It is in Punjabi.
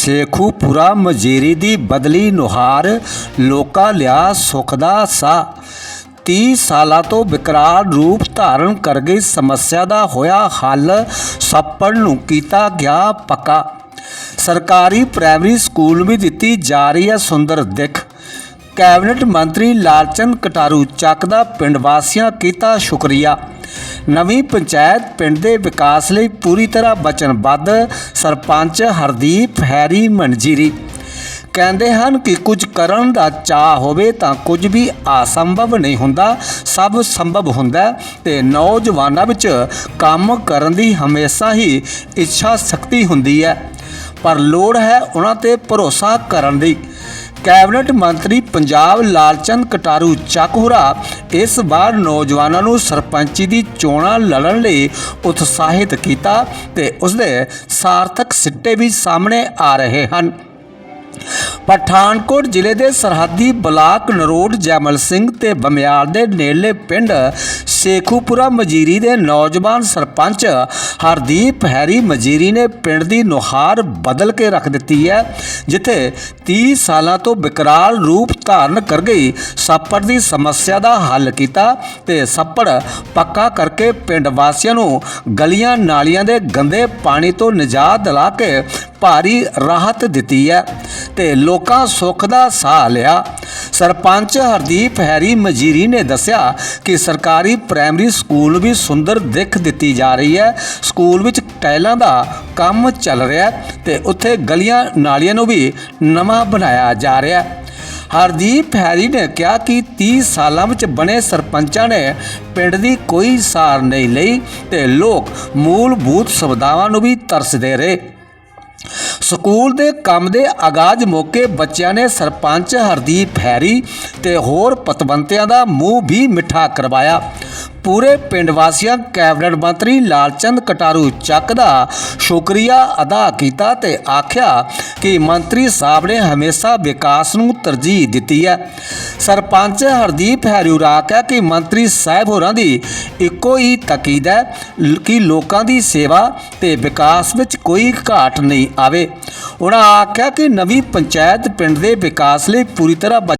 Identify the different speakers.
Speaker 1: ਸੇਖੂਪੁਰਾ ਮਜੀਰੀ ਦੀ ਬਦਲੀ ਨੁਹਾਰ, ਲੋਕਾਂ ਲਿਆ ਸੁੱਖ ਦਾ ਸਾਹ 30 ਸਾਲਾਂ ਤੋਂ ਵਿਕਰਾਲ ਰੂਪ ਧਾਰਨ ਕਰ ਗਈ, ਸਮੱਸਿਆ ਦਾ ਹੋਇਆ ਹੱਲ, ਸੱਪੜ ਨੂੰ ਕੀਤਾ ਗਿਆ ਪੱਕਾ। ਸਰਕਾਰੀ ਪ੍ਰਾਇਮਰੀ ਸਕੂਲ ਵੀ ਦਿੱਤੀ ਜਾ ਰਹੀ ਹੈ ਸੁੰਦਰ ਦਿੱਖ। ਕੈਬਨਿਟ ਮੰਤਰੀ ਲਾਲਚੰਦ ਕਟਾਰੂ ਚੱਕ ਦਾ ਪਿੰਡ ਵਾਸੀਆਂ ਕੀਤਾ ਸ਼ੁਕਰੀਆ। ਨਵੀਂ ਪੰਚਾਇਤ ਪਿੰਡ ਦੇ ਵਿਕਾਸ ਲਈ ਪੂਰੀ ਤਰ੍ਹਾਂ ਵਚਨਬੱਧ ਸਰਪੰਚ ਹਰਦੀਪ ਹੈਰੀ ਮਨਜੀਰੀ। ਕਹਿੰਦੇ ਹਨ ਕਿ ਕੁਝ ਕਰਨ ਦਾ ਚਾਹ ਹੋਵੇ ਤਾਂ ਕੁਝ ਵੀ ਅਸੰਭਵ ਨਹੀਂ ਹੁੰਦਾ, ਸਭ ਸੰਭਵ ਹੁੰਦਾ ਹੈ ਤੇ ਨੌਜਵਾਨਾਂ ਵਿੱਚ ਕੰਮ ਕਰਨ ਦੀ ਹਮੇਸ਼ਾ ਹੀ ਇੱਛਾ ਸ਼ਕਤੀ ਹੁੰਦੀ ਹੈ। ਪਰ ਲੋੜ ਹੈ ਉਹਨਾਂ ਤੇ ਭਰੋਸਾ ਕਰਨ ਦੀ। ਕੈਬਨਿਟ ਮੰਤਰੀ ਪੰਜਾਬ ਲਾਲਚੰਦ ਕਟਾਰੂ ਚੱਕਹੁਰਾ ਇਸ ਵਾਰ ਨੌਜਵਾਨਾਂ ਨੂੰ ਸਰਪੰਚੀ ਦੀ ਚੋਣਾਂ ਲੜਨ ਲਈ ਉਤਸ਼ਾਹਿਤ ਕੀਤਾ ਤੇ ਉਸਦੇ ਸਾਰਥਕ ਸਿੱਟੇ ਵੀ ਸਾਹਮਣੇ ਆ ਰਹੇ ਹਨ। ਪਠਾਨਕੋਟ ਜ਼ਿਲ੍ਹੇ ਦੇ ਸਰਹੱਦੀ ਬਲਾਕ ਨਰੋਡ ਜੈਮਲ ਸਿੰਘ ਤੇ ਬਮਿਆਲ ਦੇ ਨੇੜਲੇ ਪਿੰਡ ਸੇਖੂਪੁਰਾ ਮਜੀਰੀ ਦੇ ਨੌਜਵਾਨ ਸਰਪੰਚ ਹਰਦੀਪ ਹੈਰੀ ਮਜੀਰੀ ਨੇ ਪਿੰਡ ਦੀ ਨੁਹਾਰ ਬਦਲ ਕੇ ਰੱਖ ਦਿੱਤੀ ਹੈ, ਜਿੱਥੇ 30 ਸਾਲਾਂ ਤੋਂ ਵਿਕਰਾਲ ਰੂਪ ਧਾਰਨ ਕਰ ਗਈ। ਸੱਪੜ ਦੀ ਸਮੱਸਿਆ ਦਾ ਹੱਲ ਕੀਤਾ ਤੇ ਸੱਪੜ ਪੱਕਾ ਕਰਕੇ ਪਿੰਡ ਵਾਸੀਆਂ ਨੂੰ ਗਲੀਆਂ ਨਾਲੀਆਂ ਦੇ ਗੰਦੇ ਪਾਣੀ ਤੋਂ ਨਿਜਾਤ ਦਿਲਾ ਕੇ ਭਾਰੀ ਰਾਹਤ ਦਿੱਤੀ ਹੈ। ਤੇ ਲੋਕਾਂ ਸੁੱਖ ਦਾ ਸਾਹ ਲਿਆ। ਸਰਪੰਚ ਹਰਦੀਪ ਹੈਰੀ ਮਜੀਰੀ ਨੇ ਦੱਸਿਆ ਕਿ ਸਰਕਾਰੀ ਪ੍ਰਾਇਮਰੀ ਸਕੂਲ ਵੀ ਸੁੰਦਰ ਦਿੱਖ ਦਿੱਤੀ ਜਾ ਰਹੀ ਹੈ। ਸਕੂਲ ਵਿੱਚ ਟਾਇਲਾਂ ਦਾ ਕੰਮ ਚੱਲ ਰਿਹਾ ਹੈ ਤੇ ਉੱਥੇ ਗਲੀਆਂ ਨਾਲੀਆਂ ਨੂੰ ਵੀ ਨਵਾਂ ਬਣਾਇਆ ਜਾ ਰਿਹਾ ਹੈ। ਹਰਦੀਪ ਹੈਰੀ ਨੇ ਕਿਹਾ ਕਿ 30 ਸਾਲਾਂ ਵਿੱਚ ਬਣੇ ਸਰਪੰਚਾਂ ਨੇ ਪਿੰਡ ਦੀ ਕੋਈ ਸਾਰ ਨਹੀਂ ਲਈ ਤੇ ਲੋਕ ਮੂਲਭੂਤ ਸੁਵਿਧਾਵਾਂ ਨੂੰ ਵੀ ਤਰਸਦੇ ਰਹੇ। ਸਕੂਲ ਦੇ ਕੰਮ ਦੇ ਆਗਾਜ਼ ਮੌਕੇ ਬੱਚਿਆਂ ਨੇ ਸਰਪੰਚ ਹਰਦੀਪ ਹੈਰੀ ਤੇ ਹੋਰ ਪਤਵੰਤਿਆਂ ਦਾ ਮੂੰਹ ਵੀ ਮਿੱਠਾ ਕਰਵਾਇਆ। ਪੂਰੇ ਪਿੰਡ ਵਾਸੀਆਂ, ਕੈਬਨਿਟ ਮੰਤਰੀ ਲਾਲਚੰਦ ਕਟਾਰੂ ਚੱਕ ਦਾ ਸ਼ੁਕਰੀਆ ਅਦਾ ਕੀਤਾ ਤੇ ਆਖਿਆ ਕਿ ਮੰਤਰੀ ਸਾਹਿਬ ਨੇ ਹਮੇਸ਼ਾ ਵਿਕਾਸ ਨੂੰ ਤਰਜੀਹ ਦਿੱਤੀ ਹੈ। ਸਰਪੰਚ ਹਰਦੀਪ ਹੈਰੂਰਾ ਆਖਿਆ ਕਿ ਮੰਤਰੀ ਸਾਹਿਬ ਹੋਰਾਂ ਦੀ ਇੱਕੋ ਹੀ ਤਕੀਦ ਹੈ ਕਿ ਲੋਕਾਂ ਦੀ ਸੇਵਾ ਤੇ ਵਿਕਾਸ ਵਿੱਚ ਕੋਈ ਘਾਟ ਨਹੀਂ ਆਵੇ। ਉਹਨਾਂ ਆਖਿਆ ਕਿ ਨਵੀਂ ਪੰਚਾਇਤ ਪਿੰਡ ਦੇ ਵਿਕਾਸ ਲਈ ਪੂਰੀ ਤਰ੍ਹਾਂ